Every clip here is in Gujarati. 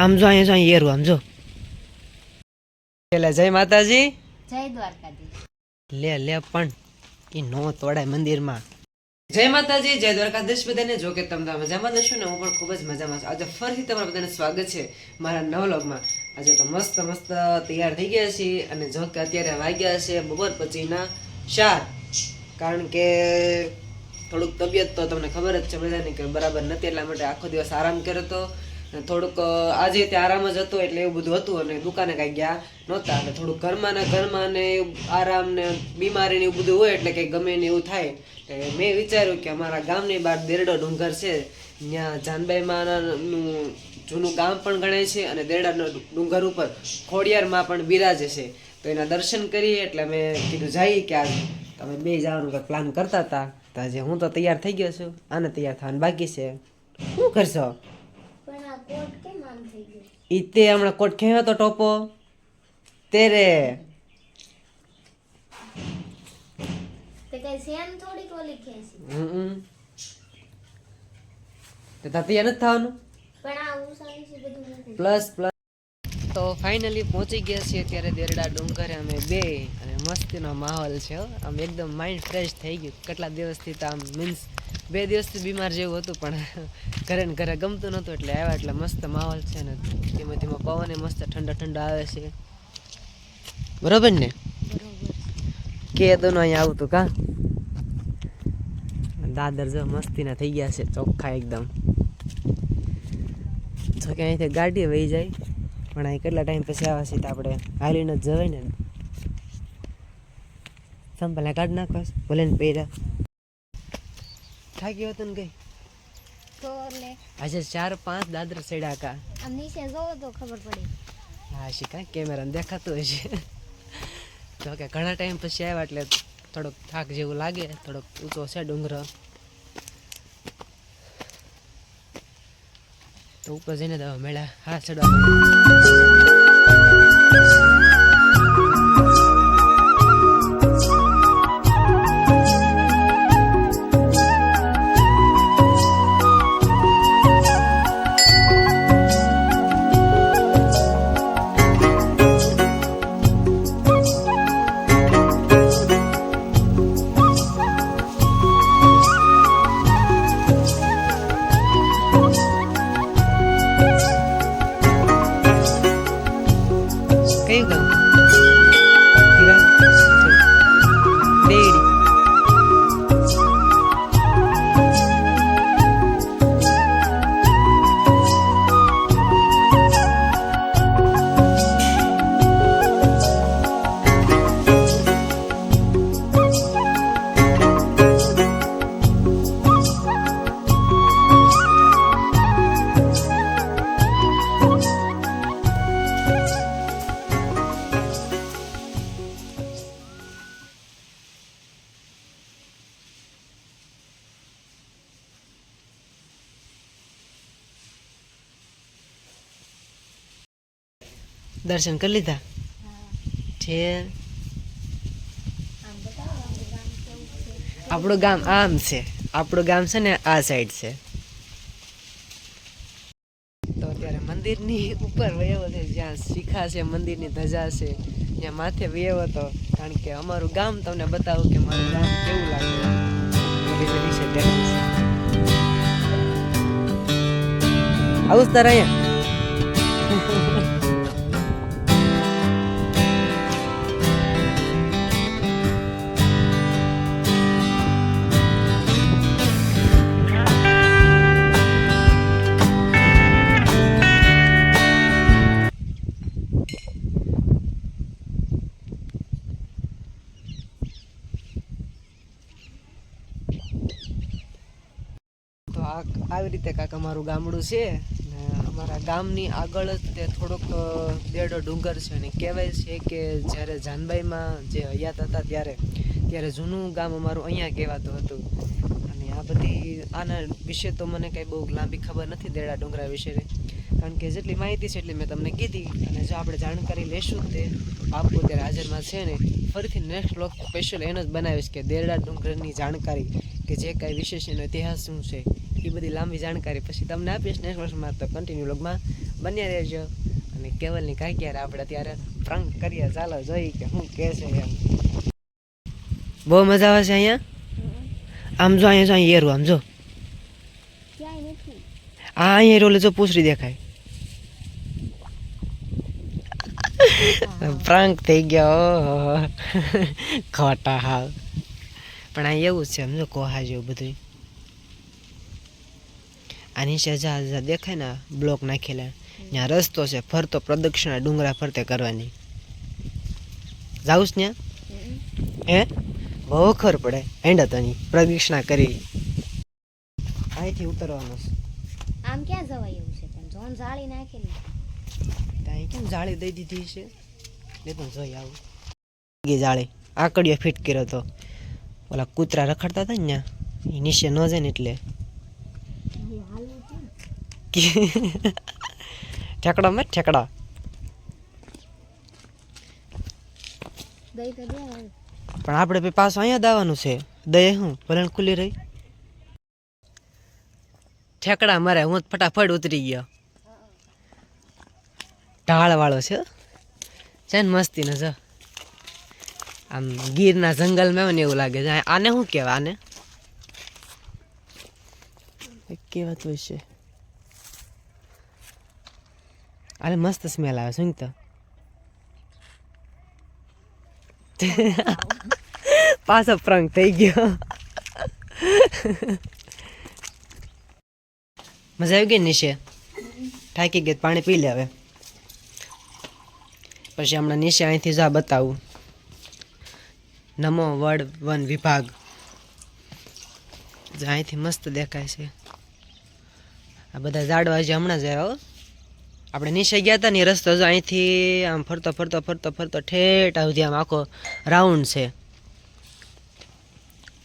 આમ જો અહીંયા જો અહીંયા એરું આમ જો. એટલે જય માતાજી. જય દ્વારકાધીશ. લે લે પણ એ નો તોડાય મંદિરમાં. જય માતાજી જય દ્વારકાધીશ બધાને. જો કે તમે મજામાં જશો ને હું પણ ખૂબ જ મજામાં છું. આજે ફરીથી તમારા બધાને સ્વાગત છે મારા નવલોગમાં આજે તો મસ્ત મસ્ત તૈયાર થઈ ગયા છીએ અને જો કે અત્યારે વાગ્યા છે બપોર પછીના ચાર. કારણ કે થોડુંક તબિયત તો તમને ખબર જ છે બધાને કે બરાબર નથી એટલા માટે આખો દિવસ આરામ કર્યો હતો થોડુંક આજે તે આરામ જ હતો એટલે એવું બધું હતું અને દુકાને કાંઈ ગયા નહોતા એટલે થોડુંક ઘરમાં ને ઘરમાં ને આરામ ને બીમારી ને એવું બધું હોય એટલે કંઈ ગમે ને એવું થાય. એટલે મેં વિચાર્યું કે અમારા ગામની બહાર દેરડો ડુંગર છે. ત્યાં જાનબાઈ માનું જૂનું ગામ પણ ગણાય છે અને દેરડાનો ડુંગર ઉપર ખોડિયારમાં પણ બિરાજે છે. તો એના દર્શન કરીએ એટલે મેં કીધું જઈએ કે આજ તમે બે જવાનું કંઈક પ્લાન કરતા હતા. તો આજે હું તો તૈયાર થઈ ગયો છું. આને તૈયાર થવાનું બાકી છે. શું કરશો? ઈ તે હમણાં કોટ ખેવ્યો તો ટોપો. તે નથી પ્લસ પ્લસ. તો ફાઇનલી પહોંચી ગયા છીએ ત્યારે દેરડા ડુંગરે અમે બે. અને મસ્તીનો માહોલ છે આમ એકદમ માઇન્ડ ફ્રેશ થઈ ગયું. કેટલા દિવસથી તો આમ મીન્સ બે દિવસથી બીમાર જેવું હતું, પણ ઘરે ને ઘરે ગમતું નહોતું એટલે આવ્યા એટલે મસ્ત માહોલ છે ને ધીમે ધીમે પવન મસ્ત ઠંડો ઠંડો આવે છે. બરોબર ને? કે તો અહીંયા આવતું કા? દાદર જો મસ્તીના થઈ ગયા છે, ચોખ્ખા એકદમ. જો કે અહીંથી ગાડી વહી જાય, પણ અહીં કેટલા ટાઈમ પછી આવ્યા છીએ તો આપણે હાલીને જ જવાય ને. સંભાલે કાઢ નાખો, ભલે ને પહેર્યા. થાકી હતો ને ગઈ? તો એટલે આજે ચાર પાંચ દાદર ચડ્યા કા. આમ નીચે જોવો તો ખબર પડી. હા શીખા કેમેરાને દેખાતું હોય છે તો કે ઘણા ટાઈમ પછી આવ્યા એટલે થોડોક થાક જેવું લાગે થોડોક ઊંચો છે ડુંગર. તો ઉપર જઈને દવા મેળા હા ચડવા દર્શન કરી લીધા. છે. આપણું ગામ આમ છે. આપણું ગામ છે ને આ સાઈડ છે. તો અત્યારે મંદિરની ઉપર વયો છે, જ્યાં શિખા છે, મંદિરની ધજા છે ત્યાં માથે વયો હતો. કારણ કે અમારું ગામ તમને બતાવું કે મારું ગામ કેવું લાગે. છે આવું જ અહીંયા. આવી રીતે કાંક અમારું ગામડું છે ને અમારા ગામની આગળ જ તે થોડોક દેડો ડુંગર છે અને કહેવાય છે કે જ્યારે જાનબાઈમાં જે હયાત હતા ત્યારે ત્યારે જૂનું ગામ અમારું અહીંયા કહેવાતું હતું. અને આ બધી, આના વિશે તો મને કંઈ બહુ લાંબી ખબર નથી દેડા ડુંગરા વિશેની કારણ કે જેટલી માહિતી છે એટલી મેં તમને કીધી. અને જો આપણે જાણકારી લેશું તે આપો ત્યારે હાજરમાં છે ને, ફરીથી નેક્સ્ટ બ્લોગ સ્પેશિયલ એનો જ બનાવીશ કે દેરડા ડુંગરની જાણકારી કે જે કાંઈ વિશેષ એનો ઇતિહાસ શું છે. એ બધી લાંબી જાણકારી. પછી તમને આપીશ નેક્સ્ટ વર્ષમાં તો કન્ટિન્યુ લોગમાં બન્યા રહેજો. અને કેવલની કાંઈ ક્યારે આપણે ત્યારે પ્રાંક કરીએ ચાલો જોઈ કે શું કહે છે એમ. બહુ મજા આવે છે અહીંયા? આમ જો અહીંયા જો અહીંયા એરું આમ જો. આ અહીંયા રોલે જો પૂછડી દેખાય. પ્રાંક થઈ ગયો ઓહો. ખોટા હાલ પણ આ એવું જ છે સમજો કોહા જેવું બધું આની સજા સજા દેખાય ને બ્લોક નાખેલા. ત્યાં રસ્તો છે ફરતો પ્રદક્ષિણા ડુંગરા ફરતે કરવાની. જાઉં ત્યાં? હે? બહુ ખર પડે. હેંડતની પ્રદક્ષિણા કરી. અહીંથી ઉતરવાનું છે. આમ ક્યાં જવાય એવું છે? પણ જોન જાળી નાખેલી. ત્યાં કેમ જાળી દઈ દીધી છે? એ પણ જોઈ આવું. ગી જાળી. આકડીઓ ફિટ કર્યો તો. ઓલા કૂતરા રખડતા હતા ને ત્યાં? નીચે ન જાય ને એટલે. ઠેકડા મેં ઠેકડા. પણ આપણે પછી પાછું અહીંયા દાવાનું છે. દઈએ હું ભલે ખુલ્લી રહી. ઠેકડા મારે હું ફટાફટ ઉતરી ગયો. ઢાળ વાળો છે છે ને મસ્તી ને જો. આમ ગીરના જંગલમાં એવું લાગે છે. આને શું કહેવાય આને? કેવાત હશે અરે મસ્ત સ્મેલ આવે શું તો પાછો પ્રંગ થઈ ગયો મજા આવી ગઈ નિશે થાકી ગઈ પાણી પી લે હવે પછી હમણાં નિશે અહીંથી જા બતાવું નમો વડ વન વિભાગ અહીંથી મસ્ત દેખાય છે આ બધા ઝાડવા હજી હમણાં જ આવ્યા આપણે નીચે ગયા હતા ને રસ્તો જો અહીંથી આમ ફરતો ફરતો ફરતો ફરતો ઠેઠ સુધી આમ આખો રાઉન્ડ છે.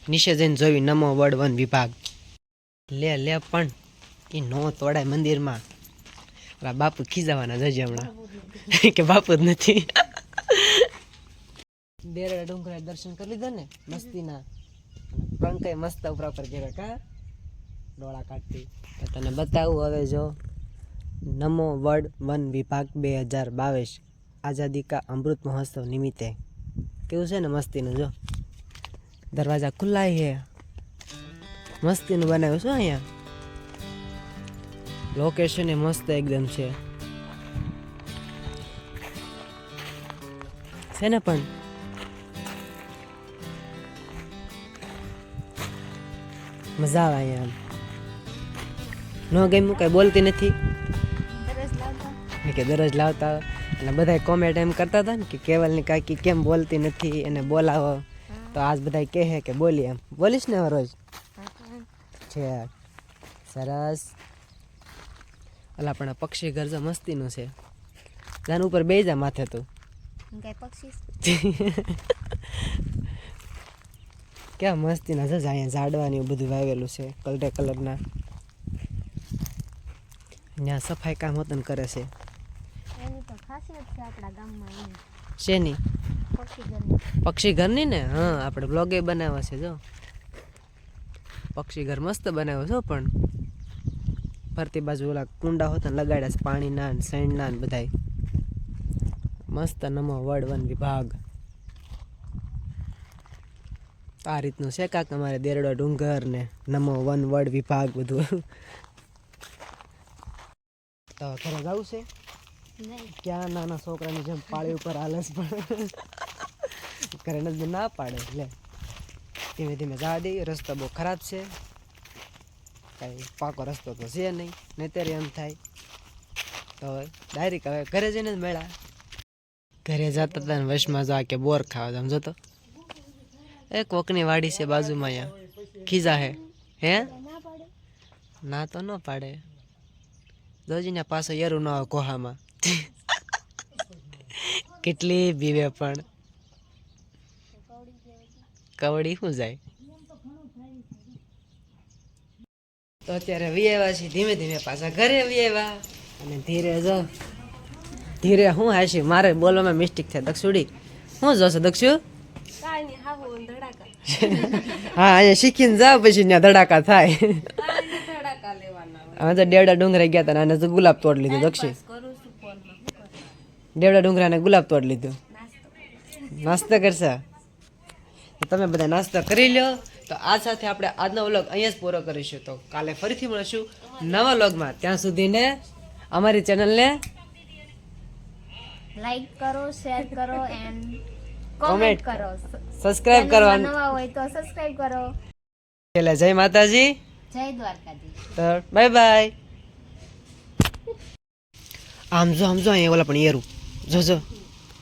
નીચે જઈને જોયું નમો વડ વન વિભાગ. લે લે પણ એ નો તોડાય મંદિરમાં. બાપુ ખીજાવાના જજે હમણાં. કે બાપુ જ નથી. બેરડા ડુંગરા દર્શન કરી લીધા ને મસ્તીના. પંકય મસ્ત ઉપરા ઉપર ગયા કા? ડોળા કાઢતી. તો તને બતાવું હવે જો. નમો વર્ડ વન વિભાગ બે હજાર બાવીસ. આઝાદી કા અમૃત મહોત્સવ નિમિત્તે. કેવું છે ને મસ્તીનું જો? દરવાજા ખુલ્લા હે. મસ્તીનું બનાવ્યું છે અહીંયા? લોકેશન એ મસ્ત એકદમ છે. છે ને પણ? મજા આવે અહીંયા ન ગમ્યું કાંઈ બોલતી નથી. કે દરરોજ લાવતા અને બધા કોમેન્ટ એમ કરતા હતા ને કે કેવલની કાકી કેમ બોલતી નથી એને બોલાવો. તો આજ બધા કહે કે બોલી એમ. બોલીશ ને રોજ? છે સરસ. એટલે પણ આ પક્ષી ઘર જો મસ્તીનું છે. જાન ઉપર બે જા માથે તું. ક્યાં મસ્તીના છે અહીંયા ઝાડવાની બધું વાવેલું છે કલરે કલરના. ત્યાં સફાઈ કામ વતન કરે છે. એની તો ખાસિયત છે આપણા ગામમાં શેની? પક્ષી ઘરની. ને? હા આપણે બ્લોગે બનાવ્યા છે જો. પક્ષી ઘર મસ્ત બનાવ્યો છો પણ. ફરતી બાજુ ઓલા કુંડા હોતા લગાડ્યા છે પાણીના ને સૈણના ને બધાય. મસ્ત નમો વડ વન વિભાગ. આ રીતનું છે કાક અમારે દેરડો ડુંગર ને નમો વન વડ વિભાગ બધું. તો ઘરે જવું છે? ક્યાં નાના છોકરાની જેમ પાળી ઉપર આલસ પણ ઘરે નજર ના પાડે એટલે ધીમે ધીમે જવા દઈએ રસ્તો બહુ ખરાબ છે. કાંઈ પાકો રસ્તો તો છે નહીં નહીતર એમ થાય. તો ડાયરેક્ટ હવે ઘરે જઈને જ મળ્યા. ઘરે જતા હતા ને વશમાં જા કે બોર ખાવા તમે જોતો? એ કોકની વાડી છે બાજુમાં અહીંયા. ખીજા હે. હે? ના તો ન પાડે. જોજીને પાછો યરું ન આવે કોહામાં. કેટલી બીવે પણ. કવડી શું જાય? તો અત્યારે વિયેવા છે ધીમે ધીમે પાછા ઘરે વિયેવા અને ધીરે જો ધીરે હું હાશી મારે બોલવામાં મિસ્ટેક થાય. દક્ષુડી હું જોશે દક્ષુ? હા અહીંયા શીખીને જાવ પછી ત્યાં ધડાકા થાય. અમે તો દેવડા ડુંગરા ગયા હતા અને ગુલાબ તોડ લીધો દક્ષી દેવડા ડુંગરાને ગુલાબ તોડ લીધો. નાસ્તો કરશે. તમે બધા નાસ્તો કરી લો તો આ સાથે આપણે આજનો વ્લોગ અહીંયા જ પૂરો કરીશું. તો કાલે ફરીથી મળીશું નવા વ્લોગમાં. ત્યાં સુધીને અમારી ચેનલને લાઈક કરો શેર કરો એન્ડ કોમેન્ટ કરો. સબસ્ક્રાઇબ કરવાનું. નવા હોય તો સબસ્ક્રાઇબ કરો. એટલે જય માતાજી. જય દ્વારકાધીશ. Bye bye. આમ જો આમ જો અહીંયા ઓલા પણ યારું જો.